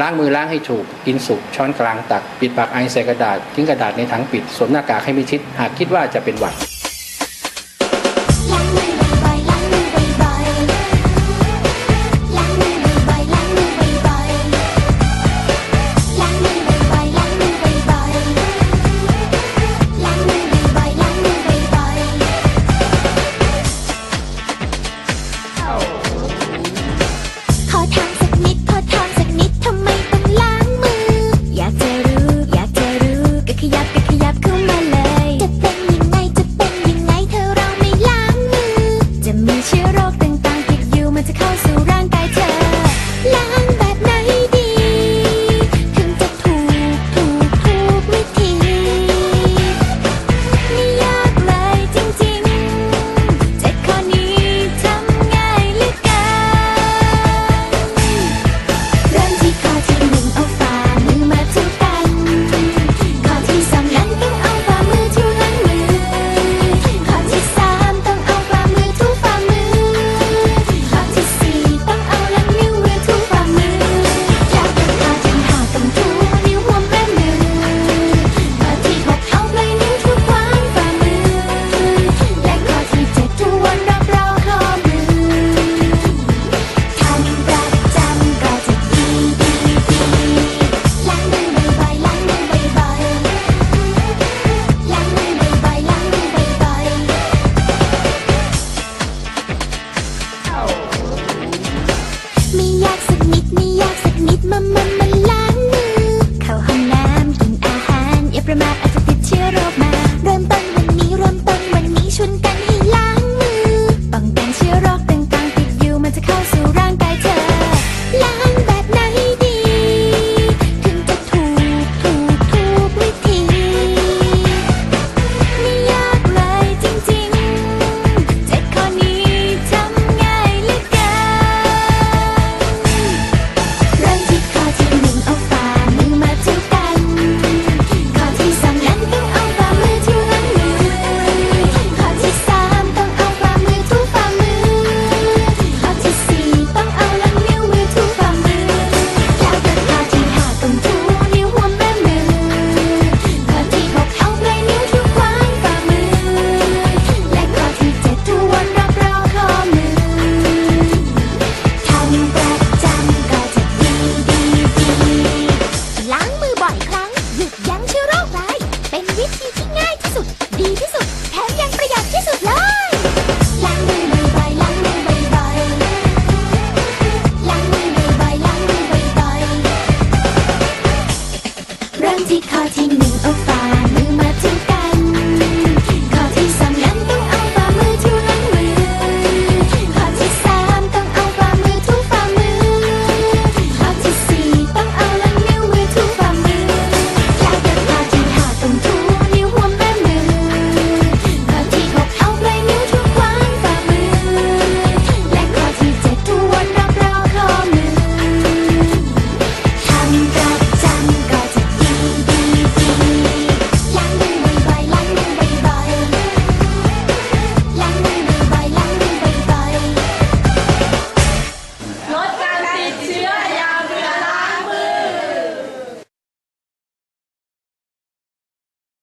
ล้างมือล้างให้ถูก กินสุกช้อนกลางตัก ปิดปากไอใส่กระดาษทิ้งกระดาษในถังปิดสวมหน้ากากให้มิชิด หากคิดว่าจะเป็นหวัด Cutting.